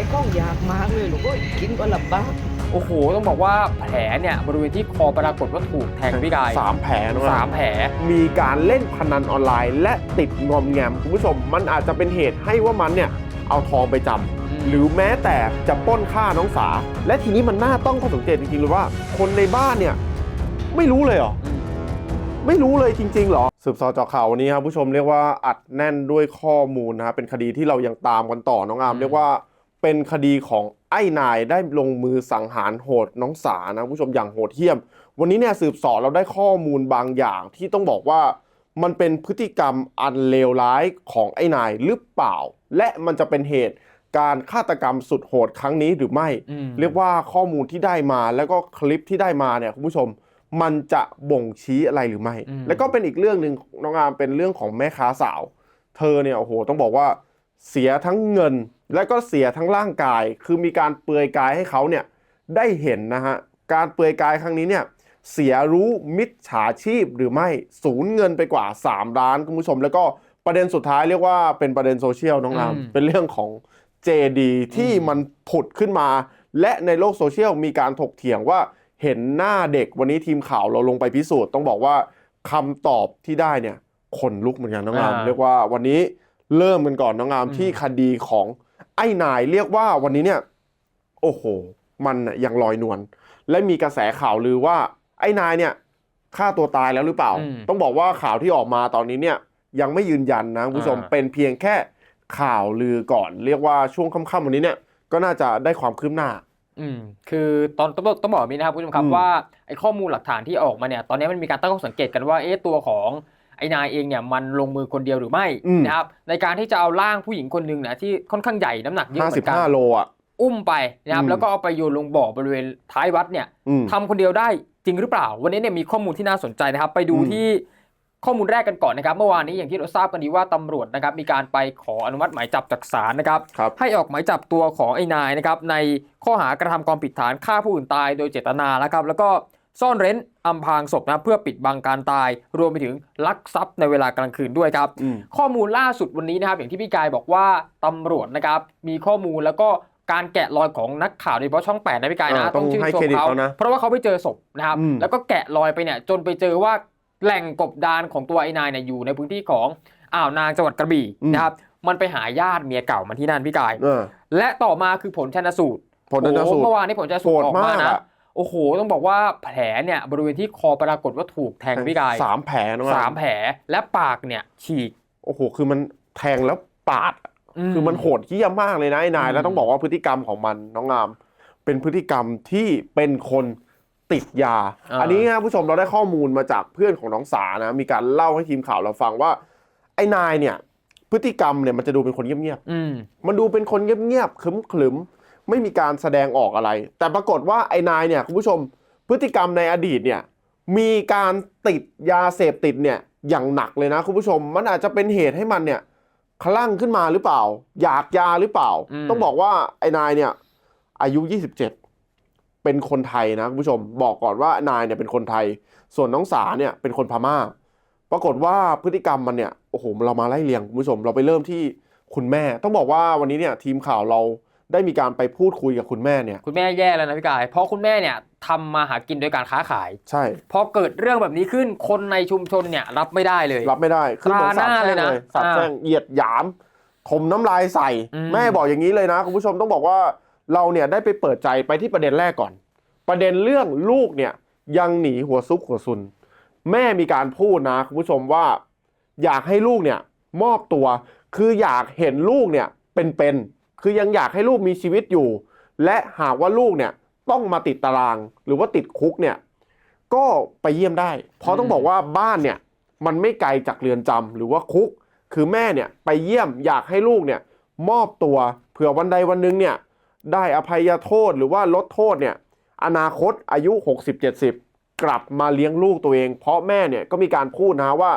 ได้กล้องยากมากเลยลูกก็กินก็ลำบากโอ้โห ต้องบอกว่าแผลเนี่ยบริเวณที่คอปรากฏว่าถูกแทงพี่กายสามแผลนะสามแผล มีการเล่นพนันออนไลน์ และติดงอมแงมคุณผู้ชม มันอาจจะเป็นเหตุให้ว่ามันเนี่ยเอาทองไปจำอืมหรือแม้แต่จะปล้นฆ่าน้องสา และทีนี้มันน่าต้องข้อสังเกตจริงๆเลยว่า คนในบ้านเนี่ยไม่รู้เลยเหรออืมไม่รู้เลยจริงๆเหรอ สืบสอเจาะข่าววันนี้ครับผู้ชมเรียกว่าอัดแน่นด้วยข้อมูลนะครับเป็นคดีที่เรายังตามกันต่อน้องอามอืมเรียกว่า เป็นคดีของไอ้นายได้ลงมือสังหารโหดน้องสานะผู้ชมอย่างโหดเหี้ยม วันนี้เนี่ยสืบสอเราได้ข้อมูลบางอย่างที่ต้องบอกว่ามันเป็นพฤติกรรมอันเลวร้ายของไอ้นายหรือเปล่า และมันจะเป็นเหตุการฆาตกรรมสุดโหดครั้งนี้หรือไม่อืมเรียกว่าข้อมูลที่ได้มาแล้วก็คลิปที่ได้มาเนี่ยคุณผู้ชม มันจะบ่งชี้อะไรหรือไม่อืมแล้วก็เป็นอีกเรื่องหนึ่งน้องอามเป็นเรื่องของแม่ค้าสาว เธอเนี่ยโอ้โหต้องบอกว่าเสียทั้งเงิน และก็เสียทั้งร่างกาย คือมีการเปลือยกายให้เขาเนี่ยได้เห็นนะฮะ การเปลือยกายครั้งนี้เนี่ยเสียรู้มิจฉาชีพหรือไม่สูญเงินไปกว่า 3 ล้านคุณผู้ชม แล้วก็ประเด็นสุดท้ายเรียกว่าเป็นประเด็นโซเชียลน้องอามอืมเป็นเรื่องของ JD ที่มันผุดขึ้นมา และในโลกโซเชียลมีการถกเถียงว่าเห็นหน้าเด็กวันนี้ทีมข่าวเราลงไปพิสูจน์ต้องบอกว่าคำตอบที่ได้เนี่ยขนลุกเหมือนกันน้องอามอ่าเรียกว่าวันนี้เริ่มกันก่อนน้องอามอืมที่คดีของ ไอ้นายเรียกว่าวันนี้เนี่ย โอ้โห มันน่ะยังลอยนวลและมีกระแสข่าวลือว่า ไอ้นายเนี่ยฆ่าตัวตายแล้วหรือเปล่า อืม ต้องบอกว่าข่าวที่ออกมาตอนนี้เนี่ย ยังไม่ยืนยันนะคุณผู้ชมอ่า เป็นเพียงแค่ข่าวลือก่อน เรียกว่าช่วงค่ำๆวันนี้เนี่ย ก็น่าจะได้ความคืบหน้า อืมคือตอนต้องบอกต้องบอกแบบนี้นะครับคุณผู้ชมครับอืมว่าไอ้ข้อมูลหลักฐานที่ออกมาเนี่ยตอนนี้มันมีการตั้งข้อสังเกตกันว่าเอ๊ะตัวของ ไอ้นายเองเนี่ยมันลงมือคนเดียวหรือไม่อืมนะครับในการที่จะเอาร่างผู้หญิงคนหนึ่งนะที่ค่อนข้างใหญ่น้ำหนักเยอะเหมือนกัน55โลอะอุ้มไปนะครับอืมแล้วก็เอาไปโยนลงบ่อบริเวณท้ายวัดเนี่ยอืมทำคนเดียวได้จริงหรือเปล่า วันนี้เนี่ยมีข้อมูลที่น่าสนใจนะครับ ไปดูอืมที่ข้อมูลแรกกันก่อนนะครับ เมื่อวานนี้อย่างที่เราทราบกันดีว่าตำรวจนะครับมีการไปขออนุมัติหมายจับจากศาลนะครับครับให้ออกหมายจับตัวของไอ้นายนะครับในข้อหากระทำความผิดฐานฆ่าผู้อื่นตายโดยเจตนานะครับ แล้วก็ ซ่อนเร้นอำพรางศพนะเพื่อปิดบังการตาย รวมไปถึงลักทรัพย์ในเวลากลางคืนด้วยครับอืมข้อมูลล่าสุดวันนี้นะครับ อย่างที่พี่กายบอกว่าตำรวจนะครับมีข้อมูลแล้วก็การแกะรอยของนักข่าวโดยเฉพาะช่องแปดนะพี่กายนะอ่าต้องชื่นให้ชมเครดิตเขาเขานะเพราะว่าเขาไปเจอศพนะครับอืมแล้วก็แกะรอยไปเนี่ยจนไปเจอว่าแหล่งกบดานของตัวไอ้นายเนี่ยอยู่ในพื้นที่ของอ่าวนางจังหวัดกระบี่นะครับมันไปหาญาติเมียเก่ามันที่นั่นพี่กายเออและต่อมาคือผลชันสูตรผลชันสูตรโอ้โหเมื่อวานนี้ผลชันสูตรโหดออกมามากนะอะ โอ้โห ต้องบอกว่าแผลเนี่ยบริเวณที่คอปรากฏว่าถูกแทงพี่กายสามแผลน้องอสามแผลและปากเนี่ยฉีก โอ้โห คือมันแทงแล้วปาด คือมันโหดเหี้ยมมากเลยนะไอ้นายอืมแล้วต้องบอกว่าพฤติกรรมของมันน้องงาม เป็นพฤติกรรมที่เป็นคนติดยา อันนี้นะผู้ชมเราได้ข้อมูลมาจากเพื่อนของน้องสานะ มีการเล่าให้ทีมข่าวเราฟังว่า ไอ้นายเนี่ย พฤติกรรมเนี่ยมันจะดูเป็นคนเงียบอืมๆมันดูเป็นคนเงียบๆขรึมๆ ไม่มีการแสดงออกอะไร แต่ปรากฏว่าไอ้นายเนี่ยคุณผู้ชมพฤติกรรมในอดีตเนี่ยมีการติดยาเสพติดเนี่ยอย่างหนักเลยนะคุณผู้ชม มันอาจจะเป็นเหตุให้มันเนี่ยคลั่งขึ้นมาหรือเปล่า อยากยาหรือเปล่า อืม ต้องบอกว่าไอ้นายเนี่ยอายุ 27 เป็นคนไทยนะคุณผู้ชม บอกก่อนว่านายเนี่ยเป็นคนไทย ส่วนน้องสาเนี่ยเป็นคนพม่า ปรากฏว่าพฤติกรรมมันเนี่ยโอ้โหเรามาไล่เรียงคุณผู้ชม เราไปเริ่มที่คุณแม่ ต้องบอกว่าวันนี้เนี่ยทีมข่าวเรา ได้มีการไปพูดคุยกับคุณแม่เนี่ย คุณแม่แย่แล้วนะพี่กาย เพราะคุณแม่เนี่ยทำมาหากินโดยการค้าขาย ใช่ พอเกิดเรื่องแบบนี้ขึ้นคนในชุมชนเนี่ยรับไม่ได้เลย รับไม่ได้ คือเหมือนตราหสาบน้าแช่งเลยนะเลยสาบอ่าแช่งเหยียดหยามถมน้ำลายใส่อืมแม่บอกอย่างนี้เลยนะคุณผู้ชมต้องบอกว่าเราเนี่ยได้ไปเปิดใจไปที่ประเด็นแรกก่อน ประเด็นเรื่องลูกเนี่ยยังหนีหัวซุกหัวซุน แม่มีการพูดนะคุณผู้ชมว่า อยากให้ลูกเนี่ยมอบตัว คืออยากเห็นลูกเนี่ยเป็นๆ คือยังอยากให้ลูกมีชีวิตอยู่ และหากว่าลูกเนี่ยต้องมาติดตารางหรือว่าติดคุกเนี่ยก็ไปเยี่ยมได้ เพราะต้องบอกว่าบ้านเนี่ยมันไม่ไกลจากเรือนจำหรือว่าคุก คือแม่เนี่ยไปเยี่ยมอยากให้ลูกเนี่ยมอบตัวเผื่อวันใดวันหนึ่งเนี่ยได้อภัยโทษหรือว่าลดโทษเนี่ยอนาคตอายุ 60-70 กลับมาเลี้ยงลูกตัวเอง เพราะแม่เนี่ยก็มีการพูดนะว่า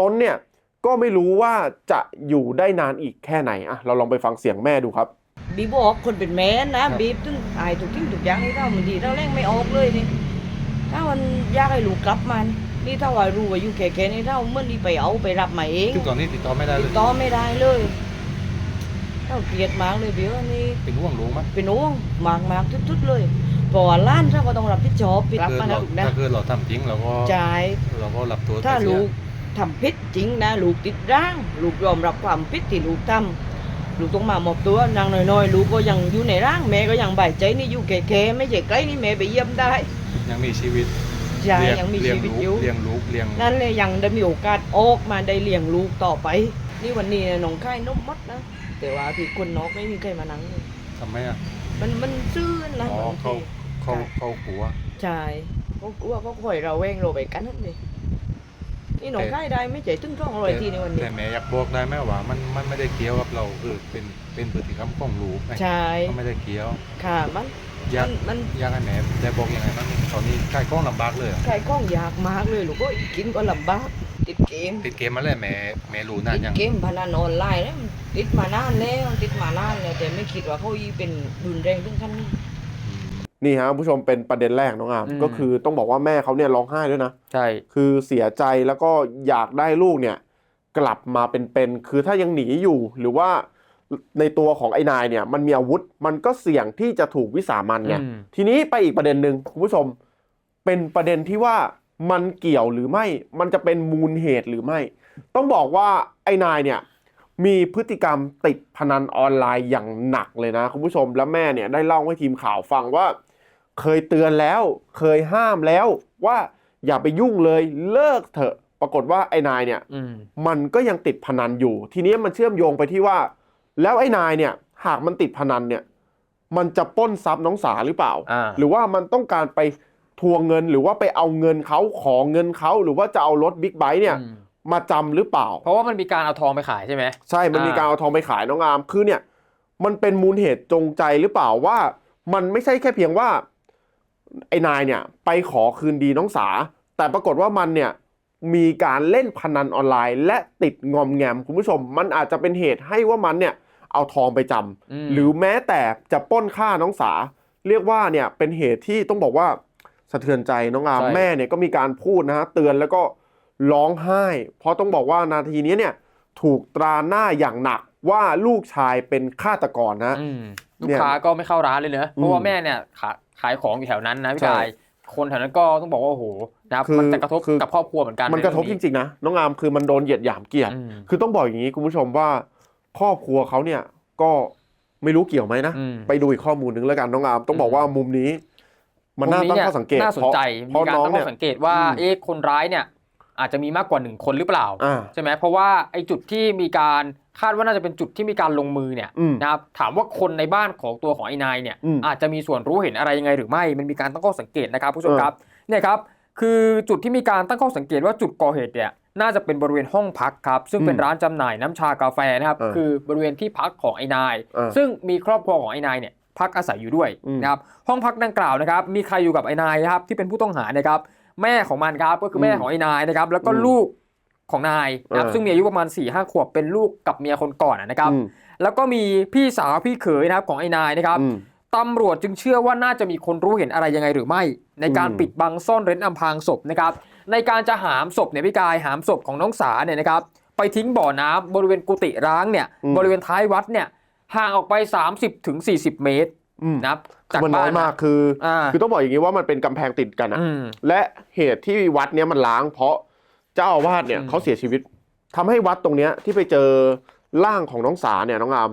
ตนเนี่ย ก็ไม่รู้ว่าจะอยู่ได้นานอีกแค่ไหนอะเราลองไปฟังเสียงแม่ดูครับ บีบออกคนเป็นแม่นะบีบถึงอายถูกทิ้งถูกอย่างนี่ถ้ามันดีเราแรงไม่ออกเลยนี่ถ้ามันอยากให้ลูกกลับมานี่นี่ถ้าว่ารู้ว่าอยู่แค่ๆนี่ถ้าเมื่อนี้ไปเอาไปรับมาเองซึ่งตอนนี้ติดต่อไม่ได้เลติยดต่อไม่ได้เลยเราเกลียดมากเลยเบี้ยวนี่เป็นห่วงรู้มั้ยเป็นห่วงมากมากทุดๆเลยเพราะว่าหล้านเราก็ต้องรับผิดชอบรับเกิดมานะเราลูกนะถ้าเกิดเราทำจริงเราก็จ่ายเราก็รับตัวถ้าไปเสียลูก ทำผิดจริงนะลูกติดร่าง ลูกยอมรับความผิดที่ลูกทำลูกต้องมามอบตัวนางน้อยๆลูกก็ยังอยู่ในร่างแม่ก็ยังบายใจนี่อยู่แก่ๆไม่ใช่ใกล้นี่แม่ไปเยี่ยมได้ยังมีชีวิตยายเลี้ยังมีเลี้ชีวิตลูกอยู่เลี้ยงลูกเลี้ยงนั่นเลยยังได้มีโอกาสออกมาได้เลี้ยงลูกต่อไป นี่วันนี้น้องค่ายนุ่มมดนะแต่ว่าพี่คนนอกไม่มีใครมานั่งเลยทำไมอะมันมันซื่อนะอ๋อบางเขาทีเขาเขากลัวใช่เขากลัวเขาคอยเราแวงเราไปกันนั่นเลย นี่น้องค่ายได้ไม่ใจตึ้งร่องรอยทีในวันนี้แต่แม่อยากบอกได้ไหมว่ามันมันไม่ได้เกี่ยวกับเราคือเป็นเป็นพฤติกรรมของลูกไงใช่มันไม่ได้เกี่ยว ค่ะมันอยากมันมันอยากให้แม่ได้บอกยังไงบ้างตอนนี้ใกล้กล้องลำบากเลยอะขายกล้องยากมากเลยลูกก็กินก็ลำบากติดเกมติดเกมมาเลยแม่แม่รู้นานติดยังเกมพนันออนไลน์แล้วมันติดมานานแล้วติดมานานแล้วแต่ไม่คิดว่าเขาอีเป็นรุนแรงถึงขั้นนี้อืม นี่ฮะคุณผู้ชมเป็นประเด็นแรกน้องอามอืม ก็คือต้องบอกว่าแม่เขาเนี่ยร้องไห้ด้วยนะ ใช่ คือเสียใจแล้วก็อยากได้ลูกเนี่ย กลับมาเป็นๆคือถ้ายังหนีอยู่หรือว่าในตัวของไอ้นายเนี่ย มันมีอาวุธมันก็เสี่ยงที่จะถูกวิสามันไงอืม ทีนี้ไปอีกประเด็นหนึ่งคุณผู้ชม เป็นประเด็นที่ว่ามันเกี่ยวหรือไม่ มันจะเป็นมูลเหตุหรือไม่ ต้องบอกว่าไอ้นายเนี่ย มีพฤติกรรมติดพนันออนไลน์อย่างหนักเลยนะคุณผู้ชมแล้วแม่เนี่ยได้เล่าให้ทีมข่าวฟังว่า เคยเตือนแล้ว เคยห้ามแล้วว่าอย่าไปยุ่งเลยเลิกเถอะ ปรากฏว่าไอ้นายเนี่ยอืมมันก็ยังติดพนันอยู่ ทีนี้มันเชื่อมโยงไปที่ว่า แล้วไอ้นายเนี่ย หากมันติดพนันเนี่ย มันจะปล้นทรัพย์น้องสาหรือเปล่าอ่า หรือว่ามันต้องการไปทวงเงินหรือว่าไปเอาเงินเขาขอเงินเขาหรือว่าจะเอารถบิ๊กไบค์เนี่ยอืมมาจำหรือเปล่า เพราะว่ามันมีการเอาทองไปขายใช่ไหมใช่มันมีอ่าการเอาทองไปขายน้องอามคือเนี่ย มันเป็นมูลเหตุจงใจหรือเปล่าว่า มันไม่ใช่แค่เพียงว่า ไอ้นายเนี่ยไปขอคืนดีน้องสา แต่ปรากฏว่ามันเนี่ยมีการเล่นพนันออนไลน์ และติดงอมแงมคุณผู้ชม มันอาจจะเป็นเหตุให้ว่ามันเนี่ยเอาทองไปจำอืมหรือแม้แต่จะปล้นฆ่าน้องสา เรียกว่าเนี่ยเป็นเหตุที่ต้องบอกว่าสะเทือนใจน้องอามใช่แม่เนี่ยก็มีการพูดนะฮะเตือนแล้วก็ร้องไห้ เพราะต้องบอกว่านาทีนี้เนี่ยถูกตราหน้าอย่างหนักว่าลูกชายเป็นฆาตกรนะอืม ลูเนี่กยค้าก็ไม่เข้าร้านเลยเนอะเพราะว่าแม่เนี่ยขาขายของอยู่แถวนั้นนะพี่ใช่กายคนแถวนั้นก็ต้องบอกว่าโอ้โหนะครับคือมันจะกระทบคือกับครอบครัวเหมือนกัน มันกระทบจใเองริงๆนะน้องอามคือมันโดนเหยียดหยามเกียรติอืมคือต้องบอกอย่างนี้คุณผู้ชมว่าครอบครัวเขาเนี่ยก็ไม่รู้เกี่ยวไหมนะอืมไปดูอีกข้อมูลหนึ่งแล้วกันน้องอามต้องบอกว่ามุมนี้ มันน่าตั้งข้อสังเกตน่าสนใจเพมีราะการน้องตั้งเนี่ข้อยสังเกตว่าอืมเอ๊ะคนร้ายเนี่ย อาจจะมีมากกว่าหนึ่งคนหรือเปล่าอ่าใช่ไหมเพราะว่าไอ้จุดที่มีการ คาดว่าน่าจะเป็นจุดที่มีการลงมือเนี่ยอืมนะครับถามว่าคนในบ้านของตัวของไอ้นายเนี่ยอืมอาจจะมีส่วนรู้เห็นอะไรยังไงหรือไม่ มันมีการตั้งข้อสังเกตนะครับผู้ชมเออครับเนี่ยครับคือจุดที่มีการตั้งข้อสังเกตว่าจุดก่อเหตุเนี่ยน่าจะเป็นบริเวณห้องพักครับ ซึ่งเป็นอืมร้านจำหน่ายน้ำชากาแฟนะครับเออคือบริเวณที่พักของไอ้นายเออซึ่งมีครอบครัวของไอ้นายเนี่ยพักอาศัยอยู่ด้วยอืมนะครับห้องพักดังกล่าวนะครับมีใครอยู่กับไอ้นายนะครับที่เป็นผู้ต้องหานะครับแม่ของมันครับก็คือแม่อืมของไอ้นายนะครับแล้วก็อืมลูก ของนายนะครับเออซึ่งมีอายุประมาณ4ี่ห้าขวบเป็นลูกกับเมียคนก่อนนะครับอืมแล้วก็มีพี่สาวพี่เขยนะครับของไอ้นายนะครับอืมตำรวจจึงเชื่อว่าน่าจะมีคนรู้เห็นอะไรยังไงหรือไม่ ในการอืมปิดบังซ่อนเร้นอำพรางศพนะครับ ในการจะหามศพเนี่ยพี่กายหามศพของน้องสาเนี่ยนะครับ ไปทิ้งบ่อน้ำบริเวณกุฏิร้างเนี่ยบริเวณท้ายวัดเนี่ยห่างออกไป 30-40ถึง40เมตรอืมนะครับคือมันน้อยมากคือออ่าคือต้องบอกอย่างนี้ว่ามันเป็นกำแพงติดกันอะอืมและเหตุที่วัดเนี้ยมันล้างเพราะ เจ้าอาวาสเนี่ยอืมเขาเสียชีวิตทำให้วัดตรงเนี้ยที่ไปเจอร่างของน้องสาเนี่ยน้องอาม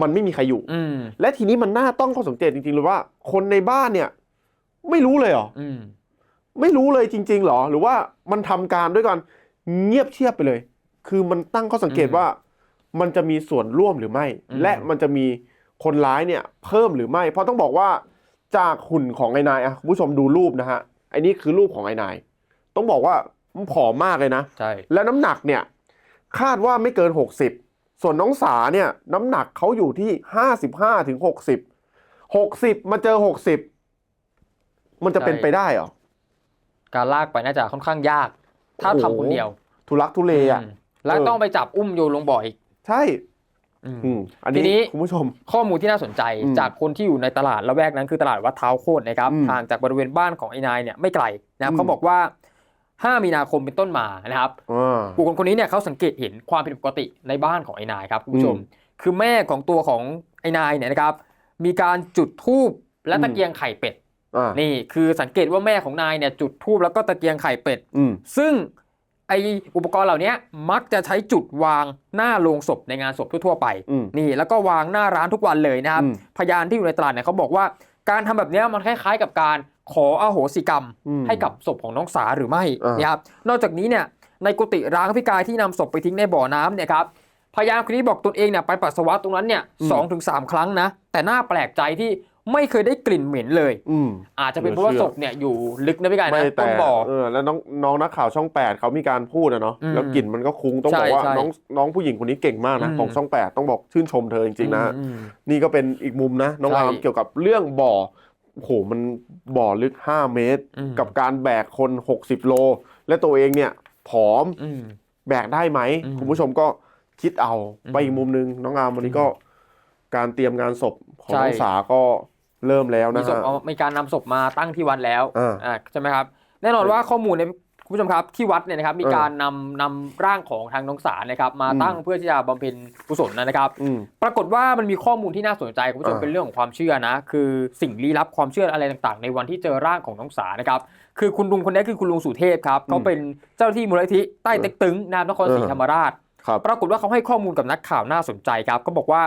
มันไม่มีใครอยู่อืมและทีนี้มันน่าต้องข้อสังเกตจริงๆเลยว่า คนในบ้านเนี่ย ไม่รู้เลยเหรออืมไม่รู้เลยจริงๆเหรอ หรือว่ามันทำการด้วยกันเงียบเชียบไปเลย คือมันตั้งข้อสังเกตอืมว่า มันจะมีส่วนร่วมหรือไม่อืมและมันจะมีคนร้ายเนี่ย เพิ่มหรือไม่ เพราะต้องบอกว่าจากหุ่นของไอ้นายอะคุณผู้ชมดูรูปนะฮะไอ้นี่คือรูปของไอ้นาย ต้องบอกว่ามัน ผอมมากเลยนะ ใช่ และน้ำหนักเนี่ย คาดว่าไม่เกิน 60 ส่วนน้องสาเนี่ย น้ำหนักเขาอยู่ที่ 55ถึง60 60 มาเจอ 60 มันจะเป็นไปได้เหรอ การลากไปน่าจะค่อนข้างยาก ถ้าโอ้โหทำคนเดียว ทุลักทุเลอะมแล้วเออต้องไปจับอุ้มโยนลงบ่ออีก ใช่อืมอืมอันทีนี้นี้คุณผู้ชม ข้อมูลที่น่าสนใจอืมจากคนที่อยู่ในตลาดละแวกนั้นคือตลาดวัดเท้าโคตรนะครับอืมห่างจากบริเวณบ้านของไอ้นายเนี่ยไม่ไกลนะครับอืมเขาบอกว่า 5 มีนาคมเป็นต้นมานะครับอ่าบุคคลคนนี้เนี่ยเขาสังเกตเห็นความผิดปกติในบ้านของไอ้นายครับคุณผู้ชมอืมคือแม่ของตัวของไอ้นายเนี่ยนะครับ มีการจุดธูปและตะเกียงไข่เป็ดอ่านี่คือสังเกตว่าแม่ของนายเนี่ยจุดธูปแล้วก็ตะเกียงไข่เป็ดอืมซึ่งไออุปกรณ์เหล่านี้มักจะใช้จุดวางหน้าโรงศพในงานศพทั่วๆไปอืมนี่ แล้วก็วางหน้าร้านทุกวันเลยนะครับอืมพยานที่อยู่ในตลาดเนี่ยเขาบอกว่าการทำแบบเนี้ยมันคล้ายๆกับการ ขออโหสิกรรมอืมให้กับศพของน้องสาหรือไม่อ่านนะครับนอกจากนี้เนี่ยในกุฏิร้างพิกายที่นำศพไปทิ้งในบ่อน้ำเนี่ยครับพยานคนนี้บอกตนเองเนี่ยไปปัสสาวะตรงนั้นเนี่ยสองถึงสามครั้งนะ แต่น่าแปลกใจที่ไม่เคยได้กลิ่นเหม็นเลยอืมอาจจะเป็นเพราะว่าเหลืศอเชื่อพเนี่ยอยู่ลึกนะพี่กายไม่นะแต่ต้นบ่อเออแล้วน้องน้องนักข่าวช่องแปดเขามีการพูดนะเนาะอืมแล้วกลิ่นมันก็คุ้งต้องใช่บอกว่าใช่น้องน้องผู้หญิงคนนี้เก่งมากนะอืมของช่องแปดต้องบอกชื่นชมเธอจริงๆนะอืมนี่ก็เป็นอีกมุมนะน้องใช่อามเกี่ยวกับเรื่องบ่อ โอ้โหมันบ่อลึก 5 เมตรอืมกับการแบกคน 60 โล และตัวเองเนี่ย ผอมอืมแบกได้ไหมอืมคุณผู้ชมก็คิดเอาอืมไปอีกมุมนึง น้องอามวันนี้ก็การเตรียมงานศพของใช่น้องสาก็เริ่มแล้วมีนะศพฮะเอามีการนำศพมาตั้งที่วัดแล้วอ่าอ่าใช่ไหมครับ แน่นอนว่าข้อมูลเนี่ย คุณผู้ชมครับที่วัดเนี่ยนะครับมีเออการนำนำร่างของทางน้องสานะครับมาอืมตั้งเพื่อที่จะบำเพ็ญกุศลนะครับอืมปรากฏว่ามันมีข้อมูลที่น่าสนใจคุณผู้ชมอ่าเป็นเรื่องของความเชื่อนะคือสิ่งลี้ลับความเชื่ออะไรต่างๆ ในวันที่เจอร่างของน้องสานะครับคือคุณลุงคนนี้คือคุณลุงสุเทพครับเขาเป็นเจ้าหน้าที่มูลนิธิใต้เต็กตึงนามนครศรีเออธรรมราชครับปรากฏว่าเขาให้ข้อมูลกับนักข่าวน่าสนใจครับก็บอกว่า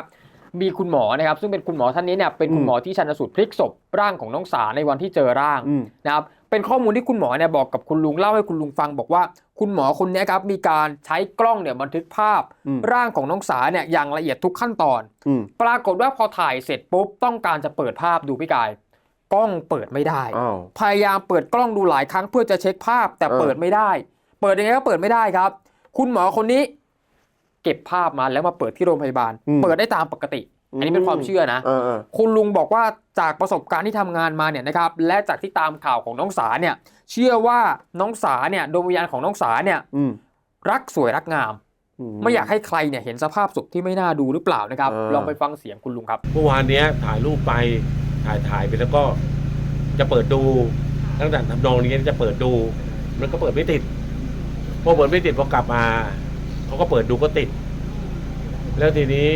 มีคุณหมอนะครับซึ่งเป็นคุณหมอท่านนี้เนี่ยเป็นคุณหมอที่ชันสูตรพลิกศพร่างของน้องสาในวันที่เจอร่างอืมนะครับ เป็นข้อมูลที่คุณหมอเนี่ยบอกกับคุณลุงเล่าให้คุณลุงฟังบอกว่า คุณหมอคนนี้ครับมีการใช้กล้องเนี่ยบันทึกภาพอืมร่างของน้องสาเนี่ยอย่างละเอียดทุกขั้นตอนอืมปรากฏว่าพอถ่ายเสร็จปุ๊บต้องการจะเปิดภาพดูพี่กาย กล้องเปิดไม่ได้อ้าวพยายามเปิดกล้องดูหลายครั้งเพื่อจะเช็คภาพแต่เออเปิดไม่ได้ เปิดยังไงก็เปิดไม่ได้ครับ คุณหมอคนนี้ เก็บภาพมาแล้วมาเปิดที่โรงพยาบาล เปิดได้ตามปกติ อันนี้เป็นความเชื่อนะเออเออคุณลุงบอกว่าจากประสบการณ์ที่ทำงานมาเนี่ยนะครับ และจากที่ตามข่าวของน้องสาเนี่ย เชื่อว่าน้องสาเนี่ยดวงวิญญาณของน้องสาเนี่ยอืมรักสวยรักงาม ไม่อยากให้ใครเนี่ยเห็นสภาพศพที่ไม่น่าดูหรือเปล่านะครับเออลองไปฟังเสียงคุณลุงครับ เมื่อวานเนี้ยถ่ายรูปไปถ่ายถ่ายไปแล้วก็จะเปิดดูตั้งแต่ทำนองนี้จะเปิดดู มันก็เปิดไม่ติดพอเปิดไม่ติดพอกลับมาเขาก็เปิดดูก็ติด แล้วทีนี้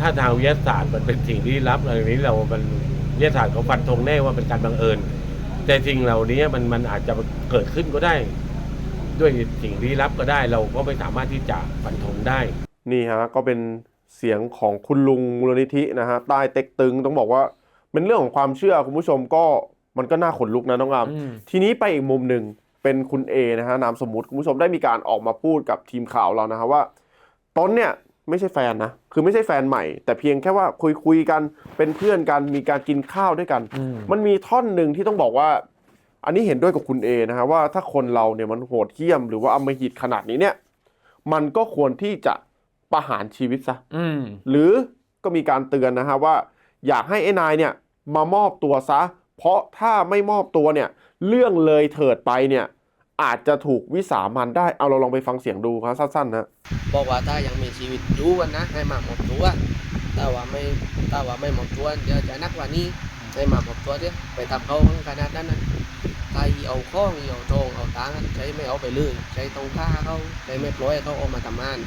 ถ้าทางวิทยาศาสตร์มันเป็นสิ่งที่ลับอะไรนี้เรามันวิทยาศาสตร์เขาฟันธงแน่ว่าเป็นการบังเอิญ แต่สิ่งเหล่านี้มันมันอาจจะเกิดขึ้นก็ได้ ด้วยสิ่งลี้ลับก็ได้ เราก็ไม่สามารถที่จะฟันธงได้ นี่ฮะก็เป็นเสียงของคุณลุงมูลนิธินะฮะใต้เต็กตึงต้องบอกว่าเป็นเรื่องของความเชื่อคุณผู้ชมก็มันก็น่าขนลุกนะน้องอามอืมทีนี้ไปอีกมุมหนึ่งเป็นคุณเอนะฮะนามสมมุติคุณผู้ชมได้มีการออกมาพูดกับทีมข่าวเรานะฮะว่าตนเนี่ย ไม่ใช่แฟนนะ คือไม่ใช่แฟนใหม่ แต่เพียงแค่ว่าคุยคุยๆกันเป็นเพื่อนกันมีการกินข้าวด้วยกันอืมมันมีท่อนหนึ่งที่ต้องบอกว่า อันนี้เห็นด้วยกับคุณเอนะฮะว่าถ้าคนเราเนี่ยมันโหดเหี้ยมหรือว่าอำมหิตขนาดนี้เนี่ย มันก็ควรที่จะประหารชีวิตซะอืมหรือก็มีการเตือนนะฮะว่า อยากให้ไอ้นายเนี่ยมามอบตัวซะ เพราะถ้าไม่มอบตัวเนี่ย เรื่องเลยเถิดไปเนี่ย อาจจะถูกวิสามันได้ เอาเราลองไปฟังเสียงดูครับสั้นๆนะบอกว่าถ้ายังมีชีวิตอยู่กันนะให้มาหมอบตัวถ้าว่าไม่ถ้าว่าไม่หมอบตัวเดี๋ยวจะนักกว่านี้ให้มาหมอบตัวเดี๋ยวไปทำเขาขนาดนั้นนะถ้าอีเอาข้องอีเอาทองเอาตังค์ใช้ไม่เอาไปเลยใช้ตรงค่าเขาใช้ไม่ปล่อยให้เขาเออกมาทำงาน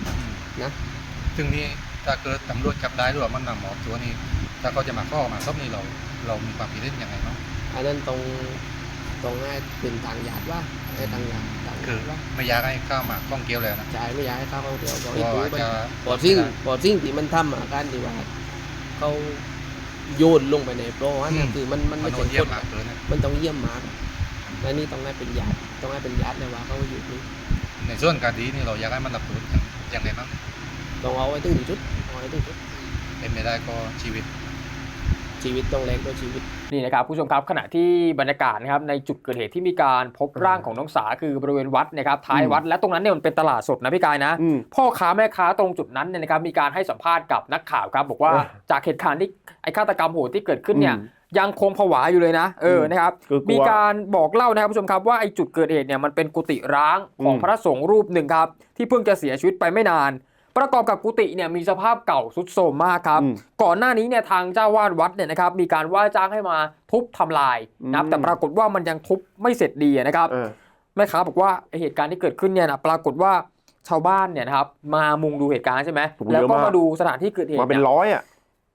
ซึ่งนี่ถ้าเกิดตำรวจจับได้หรือว่ามันนำหมอบตัวนี่ถ้าเขาจะมาข้อมาซบนี่เราเรามีความคิดเห็นยังไงบ้างอันนั้นตรง ตรงให้เป็นทางญาติว่าให้ทางญาติทางคือญาติว่าไม่อยากให้ข้าวหมากข้องเกี้ยวเลยนะจ่ายไม่อยากให้เขาเขาเดียวบอกเพให้ราะดูว่ามันจะพอสิ่งพอสิ่งที่มันทำอาการที่ว่าเขาโยนลงไปในโปรอันนั้นคือมันมันมัไม่นโดใช่นเยี่ยคมน มากเกินนะมันต้องเยี่ยมมากและนี่ต้องให้เป็นญาติต้องให้เป็นญาติเลยว่าเขาอยู่นี่ในส่วนการดีนี่เราอยากให้มันรับรู้ยังไงบ้างต้องเอาไว้ถึงที่สุดเอาไว้ถึงที่สุดเป็นไม่ได้ก็ชีวิต ชีวิตต้องแรงด้วยชีวิตนี่นะครับผู้ชมครับขณะที่บรรยากาศนะครับในจุดเกิดเหตุที่มีการพบร่างของน้องสาคือบริเวณวัดนะครับท้ายวัดและตรงนั้นเนี่ยมันเป็นตลาดสดนะพี่กายนะอืมพ่อค้าแม่ค้าตรงจุดนั้นเนี่ยนะครับมีการให้สัมภาษณ์กับนักข่าวครับบอกว่าเออจากเหตุการณ์ที่ไอ้ฆาตกรรมโหดที่เกิดขึ้นเนี่ยอืมยังคงผวาอยู่เลยนะ เออมนะครับคือกลัวมีการบอกเล่านะครับผู้ชมครับว่าไอ้จุดเกิดเหตุเนี่ยมันเป็นกุฏิร้างของอืมพระสงฆ์รูปหนึ่งครับ ที่เพิ่งจะเสียชีวิตไปไม่นาน ประกอบกับกุฏิเนี่ยมีสภาพเก่าทรุดโทรมมากครับอืมก่อนหน้านี้เนี่ยทางเจ้าวาดวัดเนี่ยนะครับมีการว่าจ้างให้มาทุบทำลายนะครับอืมแต่ปรากฏว่ามันยังทุบไม่เสร็จดีนะครับเออแม่ค้าบอกว่าไอ้เหตุการณ์ที่เกิดขึ้นเนี่ยนะปรากฏว่าชาวบ้านเนี่ยนะครับมามุงดูเหตุการณ์ใช่ไหมโอ้โหแล้วเยอะก็มากมาดูสถานที่เกิดเหตุมาเป็นยร้อยอะ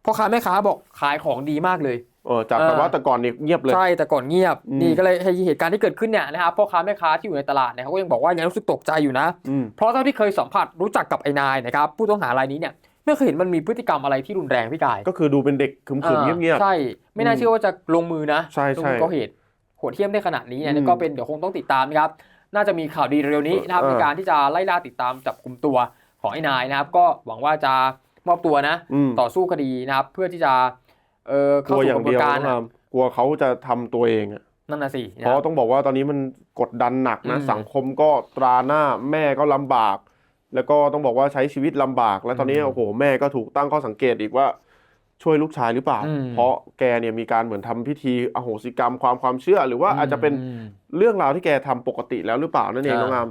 พ่อค้าแม่ค้าบอกขายของดีมากเลย เออจากแบบเออว่าแต่ก่อนนี่เงียบเลย ใช่แต่ก่อนเงียบอืมนี่ก็เลยให้เหตุการณ์ที่เกิดขึ้นเนี่ยนะครับพ่อค้าแม่ค้าที่อยู่ในตลาดเนี่ยเขาก็ยังบอกว่ายังรู้สึกตกใจอยู่นะอืมเพราะเท่าที่เคยสัมผัสรู้จักกับไอ้นายนะครับผู้ต้องหารายนี้เนี่ยไม่เคยเห็นมันมีพฤติกรรมอะไรที่รุนแรงพี่กาย ก็คือดูเป็นเด็กขึมๆเงียบใช่ไม่น่าอืมเชื่อว่าจะลงมือนะใช่ลงใช่มือก่อเหตุโหดเหี้ยมได้ขนาดนี้เนี่ยอืมก็เป็นเดี๋ยวคงต้องติดตามนะครับน่าจะมีข่าวดีเร็วๆนี้นะครับเออในการที่จะไล่ล่าติดตามจับกลุ่มตัวของไอ้นายนะครับ ก็หวังว่าจะมอบตัวนะอืมต่อสู้คดีนะครับเพื่อที่จะ เอ่อกเข้าลัวสู่อย่ากงระบวเดีนยวการน้องอามกลัวเขาจะทำตัวเองอะนั่นน่ะสิเพนะครับราะต้องบอกว่าตอนนี้มันกดดันหนักนะอืมสังคมก็ตราหน้าแม่ก็ลำบาก แล้วก็ต้องบอกว่าใช้ชีวิตลำบาก แล้วตอนนี้อืมโอ้โหแม่ก็ถูกตั้งข้อสังเกตอีกว่าช่วยลูกชายหรือเปล่าอืมเพราะแกเนี่ยมีการเหมือนทำพิธีอโหสิกรรมความความเชื่อ หรือว่าอาจจะเป็นอืมเรื่องราวที่แกทำปกติแล้วหรือเปล่านั่นเองอ่าน้องอาม